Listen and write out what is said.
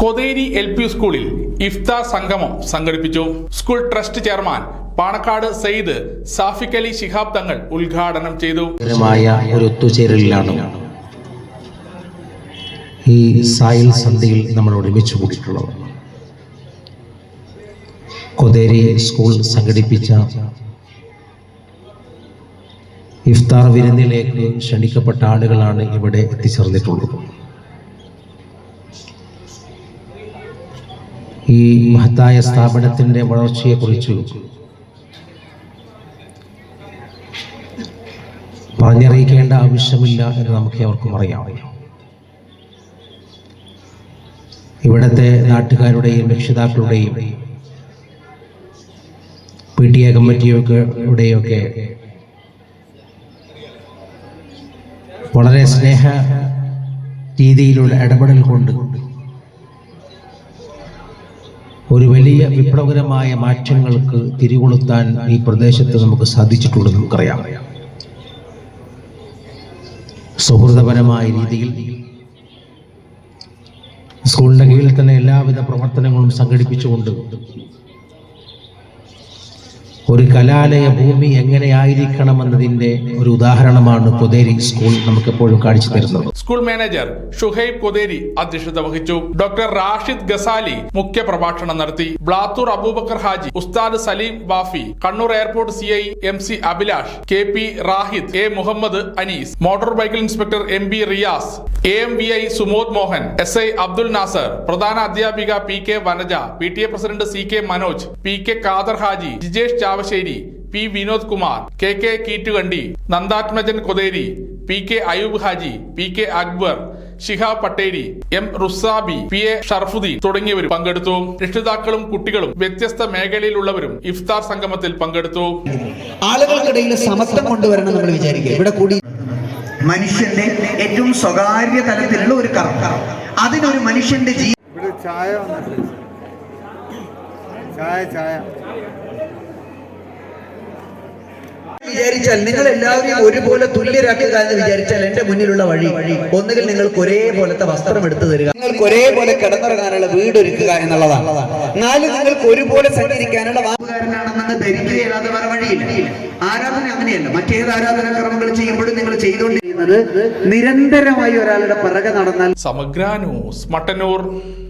Kotheri L P സ്കൂളിൽ ഇഫ്താർ സംഗമം സംഘടിപ്പിച്ചു. School trust chairman Panakkad Sayyid Safiq Ali Shihab Thangal ഉദ്ഘാടനം ചെയ്തു. ഒരു ഈ സായിൽ സന്ധ്യയിൽ നമ്മൾ ഒരുമിച്ച് കൂടിയിട്ടുള്ളത്. കൊതേരി സ്കൂൾ സംഘടിപ്പിച്ച ഇഫ്താർ വിരുന്നിലേക്ക് ക്ഷണിക്കപ്പെട്ട ആളുകളാണ് ഇവിടെ എത്തിച്ചേർന്നിട്ടുള്ളത്. ഈ മഹത്തായ സ്ഥാപനത്തിന്റെ വളർച്ചയെക്കുറിച്ച് പറഞ്ഞറിയിക്കേണ്ട ആവശ്യമില്ല എന്ന് നമുക്ക് അവർക്കും അറിയാം. ഇവിടുത്തെ നാട്ടുകാരുടെയും രക്ഷിതാക്കളുടെയും പി ടി എ കമ്മിറ്റിയുടെയൊക്കെ വളരെ സ്നേഹ രീതിയിലുള്ള ഇടപെടൽ കൊണ്ട് ഒരു വലിയ വിപ്ലവകരമായ മാറ്റങ്ങൾക്ക് തിരികൊളുത്താൻ ഈ പ്രദേശത്ത് നമുക്ക് സാധിച്ചിട്ടുള്ളത് നമുക്കറിയാം. സൗഹൃദപരമായ രീതിയിൽ സ്കൂളിന്റെ കീഴിൽ തന്നെ എല്ലാവിധ പ്രവർത്തനങ്ങളും സംഘടിപ്പിച്ചുകൊണ്ട് ഒരു കലാലയ ഭൂമി എങ്ങനെയായിരിക്കണമെന്നതിന്റെ ഒരു ഉദാഹരണമാണ് കൊതേരി സ്കൂൾ നമുക്കെപ്പോഴും കാണിച്ചു തരുന്നത്. സ്കൂൾ മാനേജർ ഷുഹൈബ് കൊതേരി അധ്യക്ഷത വഹിച്ചു. ഡോക്ടർ റാഷിദ് ഗസാലി മുഖ്യ പ്രഭാഷണം നടത്തി. Blathur Abubakar Haji Ustad Saleem Bafi Kannur airport C I M C Abhilash K P Rahid A Muhammad Anees motor vehicle inspector M B Riyas A M V I Sumod Mohan S I Abdul Nasar പ്രധാന അധ്യാപിക P K Vanaja P T A president C K Manoj P K Khader Haji Jijesh Chavassery P Vinod Kumar K K Keetukandi Nandatmajan Kotheri P K Ayoob Haji P K Akbar Shihab Patteri M Rusabi P A Sharafuddin തുടങ്ങിയവരും പങ്കെടുത്തു. രക്ഷിതാക്കളും കുട്ടികളും വ്യത്യസ്ത മേഖലയിലുള്ളവരും ഇഫ്താർ സംഗമത്തിൽ പങ്കെടുത്തു. ആളുകൾക്കിടയിൽ സമത്വം കൊണ്ടുവരണം നമ്മൾ വിചാരിക്കുക. ഇവിടെ കൂടി മനുഷ്യന്റെ ഏറ്റവും സ്വകാര്യ തലത്തിലുള്ള ഒരു കർമ്മ. അതിനൊരു മനുഷ്യന്റെ ജീവിതം ഇവിടെ ചായ ചായ ചായ. വിചാരിച്ചാൽ നിങ്ങൾ എല്ലാവരെയും ഒരുപോലെ തുല്യരാക്കുക എന്ന് വിചാരിച്ചാൽ എന്റെ മുന്നിലുള്ള വഴി ഒന്നുകിൽ നിങ്ങൾക്ക് ഒരേപോലത്തെ വസ്ത്രം എടുത്തു തരിക. നിങ്ങൾക്ക് ഒരേപോലെ കിടന്നിറങ്ങാനുള്ള വീട് ഒരുക്കുക എന്നുള്ളതാണ്. നാല് നിങ്ങൾക്ക് ഒരുപോലെ സഞ്ചരിക്കാനുള്ള വാക്കുകാരനാണെന്ന് ധരിക്കുകയല്ലാതെ വേറെ വഴിയില്ല. ആരാധന അങ്ങനെയല്ല. മറ്റേത് ആരാധന കർമ്മങ്ങൾ ചെയ്യുമ്പോഴും നിങ്ങൾ ചെയ്തുകൊണ്ടിരിക്കുന്നത് നിരന്തരമായി ഒരാളുടെ പിറകെ നടന്നാൽ സമഗ്ര ന്യൂസ് മട്ടന്നൂർ